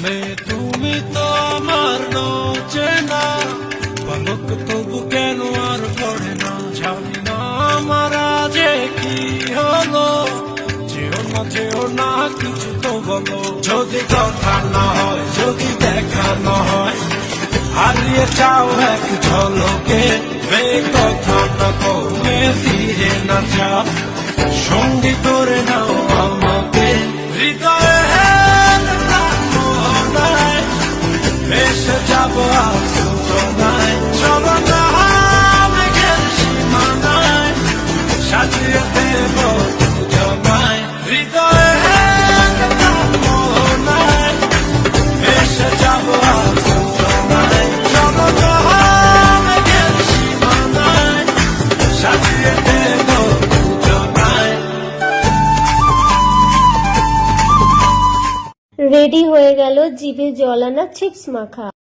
মে তুমি তো আমার চেনা পলক তবু কেন আর পড়ে না জানি না আমার যে কি হলো যেও না যেও না কিছু তো বলো যদি কথা না হয় যদি দেখা না হয় হারিয়ে চাও এক ঝলকে বে কথা না কমে ফিরে না যাও সঙ্গী ভেসে যাব আলোচনায় চলো না মেঘের সীমানায় সাজিয়ে দেব জমায় রেডি হয়ে গেল জিভে জল আনা চিপস মাখা।